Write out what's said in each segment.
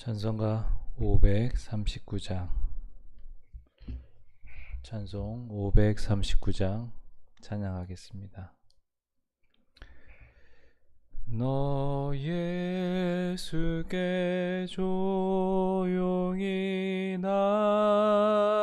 찬송가 539장 찬송 539장 찬양하겠습니다. 너 예수께 조용히 나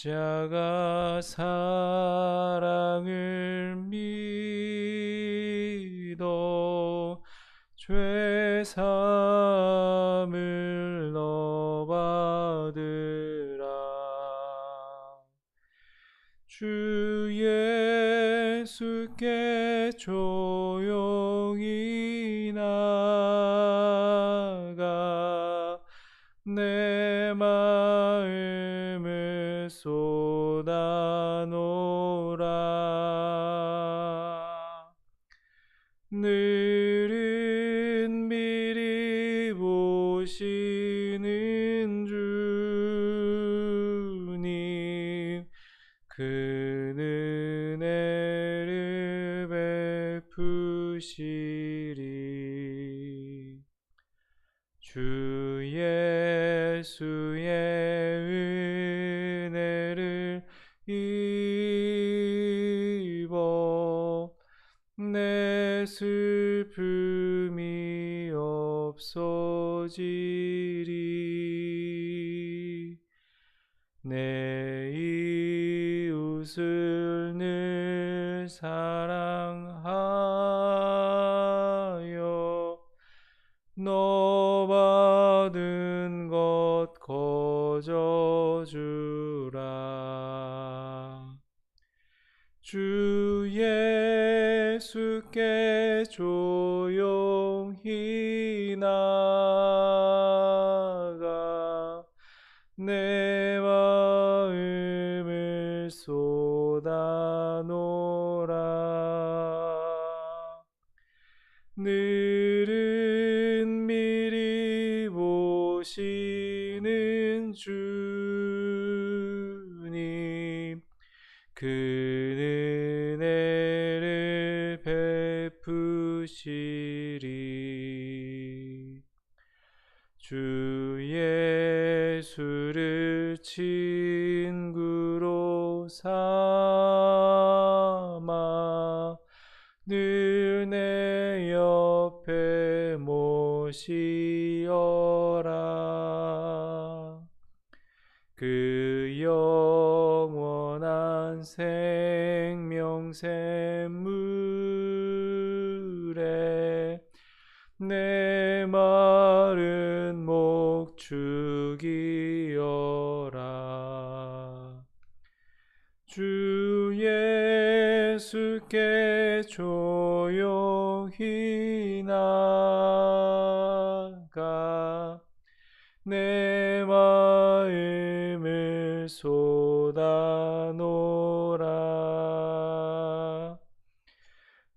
십자가 사랑을 믿어 죄 사함을 너 받으라. 주 예수께 조 그 은혜를 베푸시리. 주 예수의 은혜를 입어 내 슬픔이 없어지리 내 이웃을 늘 사랑 늘은 미리 보시는 주님 그 은혜를 베푸시리. 주 예수를 친구로 삼 모시어라. 그 영원한 생명 샘물에 내 마른 목 죽이어라. 주 예수께 조용히 내 마음을 쏟아놓으라.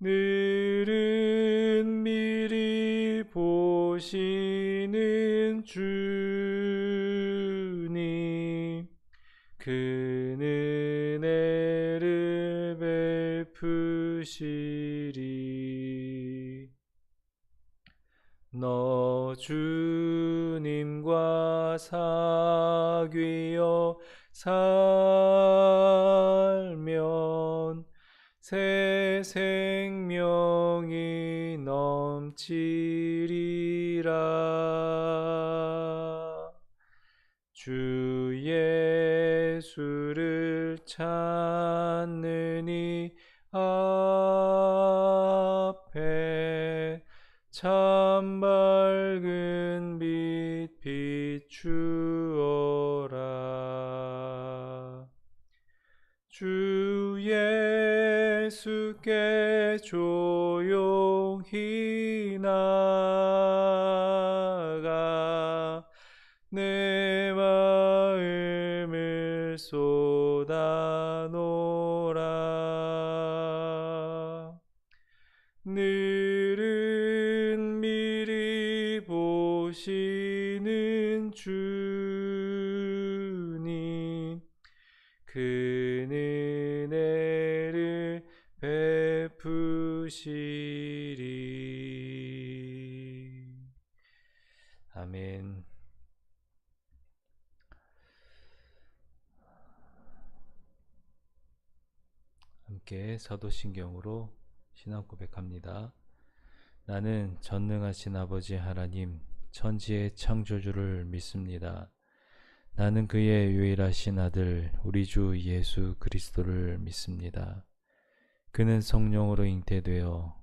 늘은 미리 보시는 주님 그 은혜를 베푸시리. 너 주님과 사귀어 살면 새 생명이 넘치리라. 주 예수를 찾 예수께 조용히 나 베푸시리 아멘 함께 사도신경으로 신앙 고백합니다. 나는 전능하신 아버지 하나님 천지의 창조주를 믿습니다. 나는 그의 유일하신 아들 우리 주 예수 그리스도를 믿습니다. 그는 성령으로 잉태되어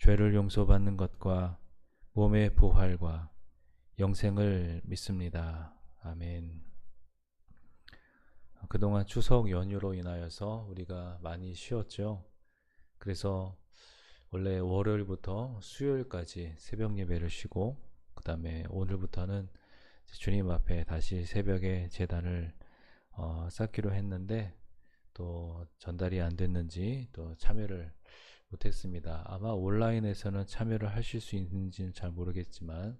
죄를 용서받는 것과 몸의 부활과 영생을 믿습니다. 아멘. 그동안 추석 연휴로 인하여서 우리가 많이 쉬었죠. 그래서 원래 월요일부터 수요일까지 새벽 예배를 쉬고 그 다음에 오늘부터는 주님 앞에 다시 새벽에 재단을 어, 쌓기로 했는데 또 전달이 안 됐는지 또 참여를 못했습니다. 아마 온라인에서는 참여를 하실 수 있는지는 잘 모르겠지만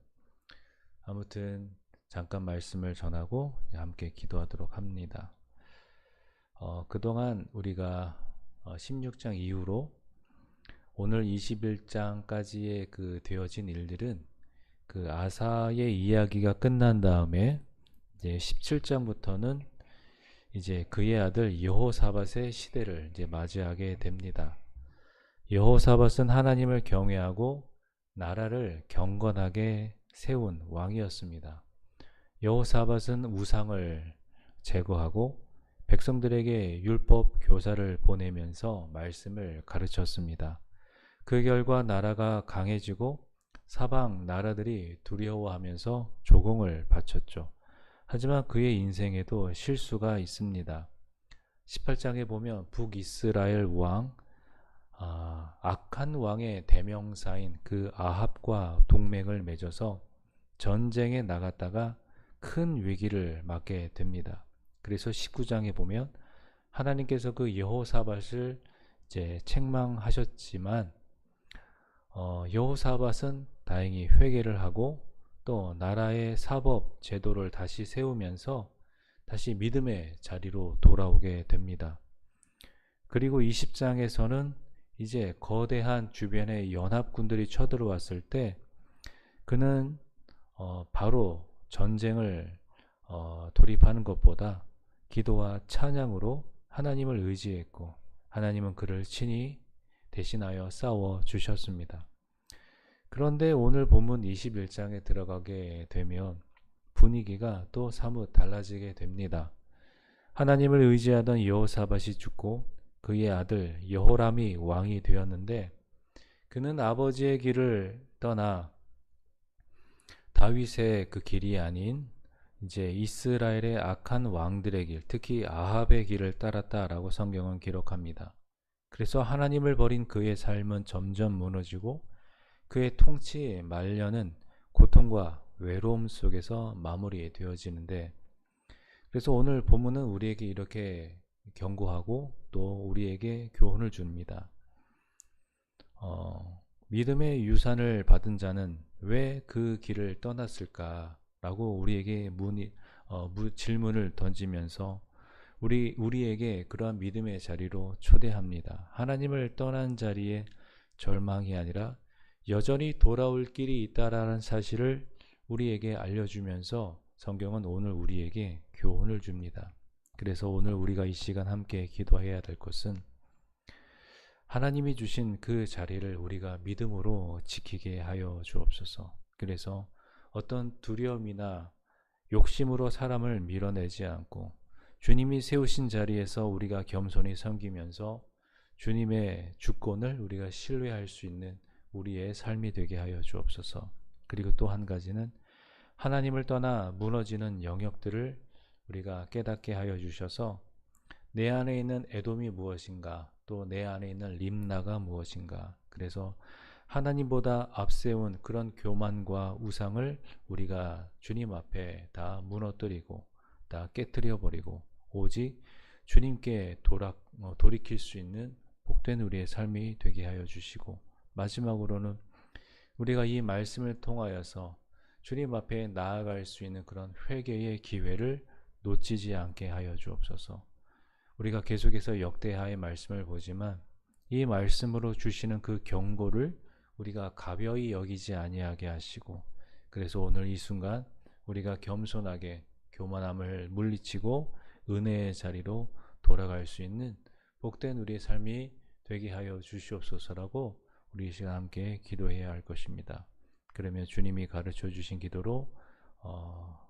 아무튼 잠깐 말씀을 전하고 함께 기도하도록 합니다. 어, 그동안 우리가 어, 16장 이후로 오늘 21장까지의 그 되어진 일들은 그 아사의 이야기가 끝난 다음에 이제 17장부터는 이제 그의 아들 여호사밧의 시대를 이제 맞이하게 됩니다. 여호사밧은 하나님을 경외하고 나라를 경건하게 세운 왕이었습니다. 여호사밧은 우상을 제거하고 백성들에게 율법 교사를 보내면서 말씀을 가르쳤습니다. 그 결과 나라가 강해지고 사방 나라들이 두려워하면서 조공을 바쳤죠. 하지만 그의 인생에도 실수가 있습니다. 18장에 보면 북이스라엘 왕, 아, 악한 왕의 대명사인 그 아합과 동맹을 맺어서 전쟁에 나갔다가 큰 위기를 맞게 됩니다. 그래서 19장에 보면 하나님께서 그 여호사밧을 이제 책망하셨지만 어, 여호사밧은 다행히 회개를 하고 또 나라의 사법 제도를 다시 세우면서 다시 믿음의 자리로 돌아오게 됩니다. 그리고 20장에서는 이제 거대한 주변의 연합군들이 쳐들어왔을 때 그는 어, 바로 전쟁을 어, 돌입하는 것보다 기도와 찬양으로 하나님을 의지했고 하나님은 그를 친히 대신하여 싸워 주셨습니다. 그런데 오늘 본문 21장에 들어가게 되면 분위기가 또 사뭇 달라지게 됩니다. 하나님을 의지하던 여호사밧이 죽고 그의 아들 여호람이 왕이 되었는데 그는 아버지의 길을 떠나 다윗의 그 길이 아닌 이제 이스라엘의 악한 왕들의 길, 특히 아합의 길을 따랐다라고 성경은 기록합니다. 그래서 하나님을 버린 그의 삶은 점점 무너지고 그의 통치 말년은 고통과 외로움 속에서 마무리되어지는데 그래서 오늘 본문은 우리에게 이렇게 경고하고 또 우리에게 교훈을 줍니다. 어, 믿음의 유산을 받은 자는 왜 그 길을 떠났을까 라고 우리에게 문이, 어, 무, 질문을 던지면서 우리 우리에게 그러한 믿음의 자리로 초대합니다. 하나님을 떠난 자리에 절망이 아니라 여전히 돌아올 길이 있다라는 사실을 우리에게 알려주면서 성경은 오늘 우리에게 교훈을 줍니다. 그래서 오늘 우리가 이 시간 함께 기도해야 될 것은 하나님이 주신 그 자리를 우리가 믿음으로 지키게 하여 주옵소서. 그래서 어떤 두려움이나 욕심으로 사람을 밀어내지 않고 주님이 세우신 자리에서 우리가 겸손히 섬기면서 주님의 주권을 우리가 신뢰할 수 있는 우리의 삶이 되게 하여 주옵소서. 그리고 또 한 가지는 하나님을 떠나 무너지는 영역들을 우리가 깨닫게 하여 주셔서 내 안에 있는 애돔이 무엇인가, 또 내 안에 있는 림나가 무엇인가. 그래서 하나님보다 앞세운 그런 교만과 우상을 우리가 주님 앞에 다 무너뜨리고 다 깨뜨려 버리고 오직 주님께 돌아, 어, 돌이킬 수 있는 복된 우리의 삶이 되게 하여 주시고 마지막으로는 우리가 이 말씀을 통하여서 주님 앞에 나아갈 수 있는 그런 회개의 기회를 놓치지 않게 하여 주옵소서. 우리가 계속해서 역대하의 말씀을 보지만 이 말씀으로 주시는 그 경고를 우리가 가벼이 여기지 아니하게 하시고 그래서 오늘 이 순간 우리가 겸손하게 교만함을 물리치고 은혜의 자리로 돌아갈 수 있는 복된 우리의 삶이 되게 하여 주시옵소서라고 우리 이 시간 함께 기도해야 할 것입니다. 그러면 주님이 가르쳐 주신 기도로 어,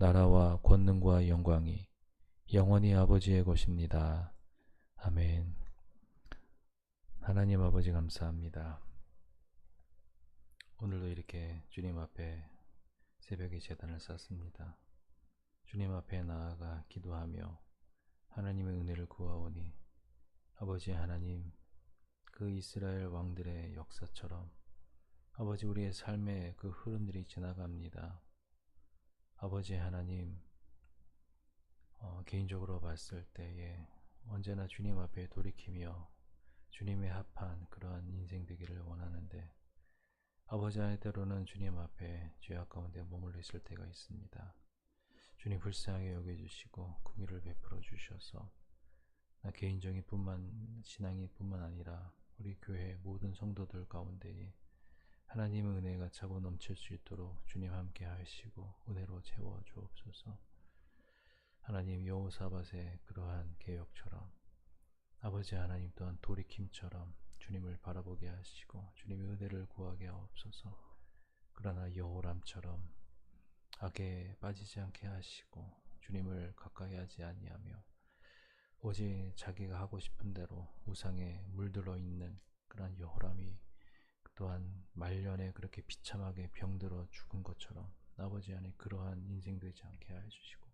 나라와 권능과 영광이 영원히 아버지의 것입니다. 아멘. 하나님 아버지 감사합니다. 오늘도 이렇게 주님 앞에 새벽에 재단을 쌓습니다. 주님 앞에 나아가 기도하며 하나님의 은혜를 구하오니 아버지 하나님 그 이스라엘 왕들의 역사처럼 아버지 우리의 삶의 그 흐름들이 지나갑니다. 아버지 하나님 어, 개인적으로 봤을 때에 언제나 주님 앞에 돌이키며 주님의 합한 그러한 인생 되기를 원하는데 아버지 안에 때로는 주님 앞에 죄악 가운데 머물러 있을 때가 있습니다. 주님 불쌍하게 여겨주시고 궁유를 베풀어 주셔서 나 개인적인 뿐만 신앙이 뿐만 아니라 우리 교회 모든 성도들 가운데에 하나님의 은혜가 차고 넘칠 수 있도록 주님 함께 하시고 은혜로 채워 주옵소서. 하나님 여호사밧의 그러한 개혁처럼 아버지 하나님 또한 돌이킴처럼 주님을 바라보게 하시고 주님의 은혜를 구하게 하옵소서. 그러나 여호람처럼 악에 빠지지 않게 하시고 주님을 가까이 하지 아니하며 오직 자기가 하고 싶은 대로 우상에 물들어 있는 그러한 여호람이 또한 말년에 그렇게 비참하게 병들어 죽은 것처럼 아버지 안에 그러한 인생 되지 않게 하여 주시고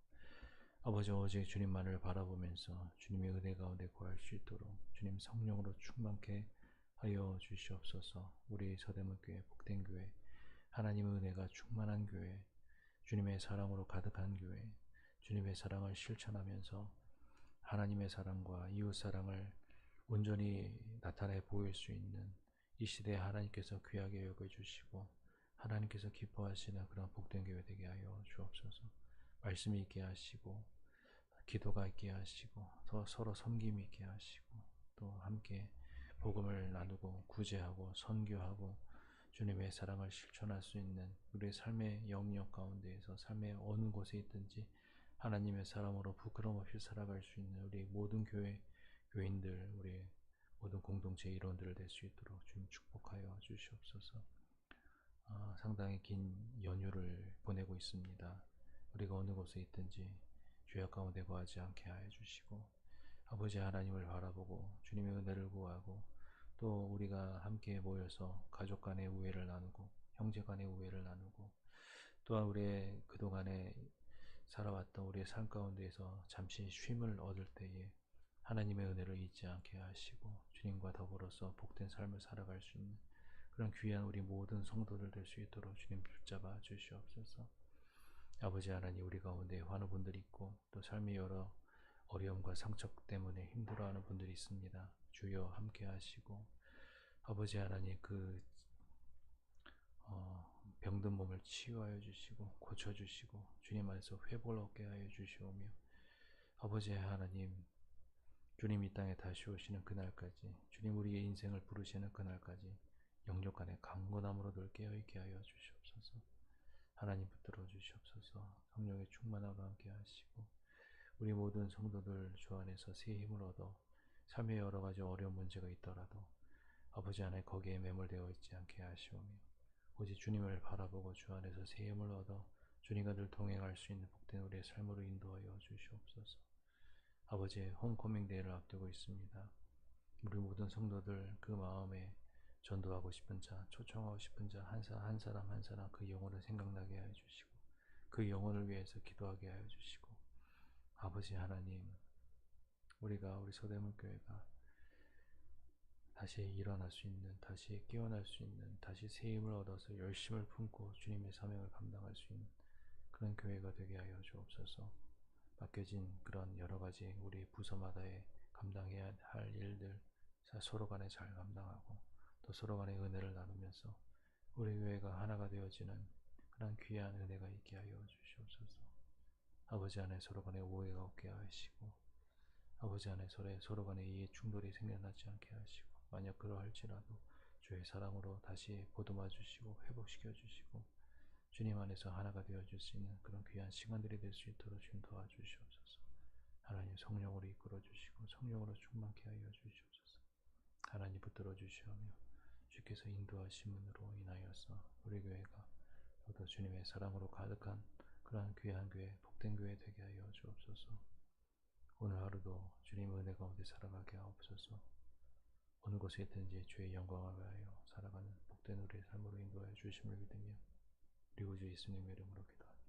아버지 오직 주님만을 바라보면서 주님의 은혜 가운데 구할 수 있도록 주님 성령으로 충만케 하여 주시옵소서. 우리 서대문 교회 복된 교회 하나님의 은혜가 충만한 교회 주님의 사랑으로 가득한 교회 주님의 사랑을 실천하면서 하나님의 사랑과 이웃 사랑을 온전히 나타내 보일 수 있는 이 시대에 하나님께서 귀하게 여겨 주시고 하나님께서 기뻐하시는 그런 복된 교회 되게 하여 주옵소서. 말씀이 있게 하시고 기도가 있게 하시고 더 서로 섬김이 있게 하시고 또 함께 복음을 나누고 구제하고 선교하고 주님의 사랑을 실천할 수 있는 우리의 삶의 영역 가운데에서 삶의 어느 곳에 있든지 하나님의 사람으로 부끄럼 없이 살아갈 수 있는 우리 모든 교회 교인들 우리 모든 공동체 일원들 될수 있도록 주님 축복하여 주시옵소서. 아, 상당히 긴 연휴를 보내고 있습니다. 우리가 어느 곳에 있든지 죄악 가운데 거하지 않게 하여 주시고 아버지 하나님을 바라보고 주님의 은혜를 구하고 또 우리가 함께 모여서 가족 간의 우애를 나누고 형제 간의 우애를 나누고 또한 우리의 그동안에 살아왔던 우리의 삶 가운데에서 잠시 쉼을 얻을 때에 하나님의 은혜를 잊지 않게 하시고 주님과 더불어서 복된 삶을 살아갈 수 있는 그런 귀한 우리 모든 성도들 될 수 있도록 주님 붙잡아 주시옵소서. 아버지 하나님 우리 가운데 환우 분들이 있고 또 삶의 여러 어려움과 상처 때문에 힘들어하는 분들이 있습니다. 주여 함께 하시고 아버지 하나님 그 어, 병든 몸을 치유하여 주시고 고쳐 주시고 주님 안에서 회복을 얻게 하여 주시오며 아버지 하나님 주님 이 땅에 다시 오시는 그날까지 주님 우리의 인생을 부르시는 그날까지 영역 간의 강건함으로 늘 깨어있게 하여 주시옵소서 하나님 붙들어 주시옵소서 성령의 충만함과 함께 하시고 우리 모든 성도들 주 안에서 새 힘을 얻어 삶의 여러 가지 어려운 문제가 있더라도 아버지 안에 거기에 매몰되어 있지 않게 하시오며 오직 주님을 바라보고 주 안에서 새 힘을 얻어 주님과 늘 동행할 수 있는 복된 우리의 삶으로 인도하여 주시옵소서. 아버지의 홈커밍 데이를 앞두고 있습니다. 우리 모든 성도들 그 마음에 전도하고 싶은 자, 초청하고 싶은 자, 한, 사, 한 사람 한 사람 그 영혼을 생각나게 하여 주시고 그 영혼을 위해서 기도하게 하여 주시고 아버지 하나님 우리가 우리 서대문교회가 다시 일어날 수 있는, 다시 깨어날 수 있는, 다시 새 힘을 얻어서 열심을 품고 주님의 사명을 감당할 수 있는 그런 교회가 되게 하여 주옵소서. 맡겨진 그런 여러 가지 우리 부서마다의 감당해야 할 일들 서로 간에 잘 감당하고 또 서로 간의 은혜를 나누면서 우리 교회가 하나가 되어지는 그런 귀한 은혜가 있게 하여 주시옵소서. 아버지 안에 서로 간에 오해가 없게 하시고 아버지 안에 서로, 서로 간에 이해 충돌이 생겨나지 않게 하시고 만약 그러할지라도 주의 사랑으로 다시 보듬어 주시고 회복시켜 주시고 주님 안에서 하나가 되어 줄 수 있는 그런 귀한 시간들이 될 수 있도록 주님 도와주시옵소서. 하나님 성령으로 이끌어 주시고 성령으로 충만케 하여 주시옵소서. 하나님 붙들어 주시오며 주께서 인도하심으로 인하여서 우리 교회가 또 주님의 사랑으로 가득한 그러한 귀한 교회, 복된 교회 되게 하여 주옵소서. 오늘 하루도 주님 은혜 가운데 살아가게 하옵소서. 어느 곳에 있든지 주의 영광을 위하여 살아가는 복된 우리의 삶으로 인도하여 주심을 믿으며 그리고 주 예수님의 이름으로 기도합니다.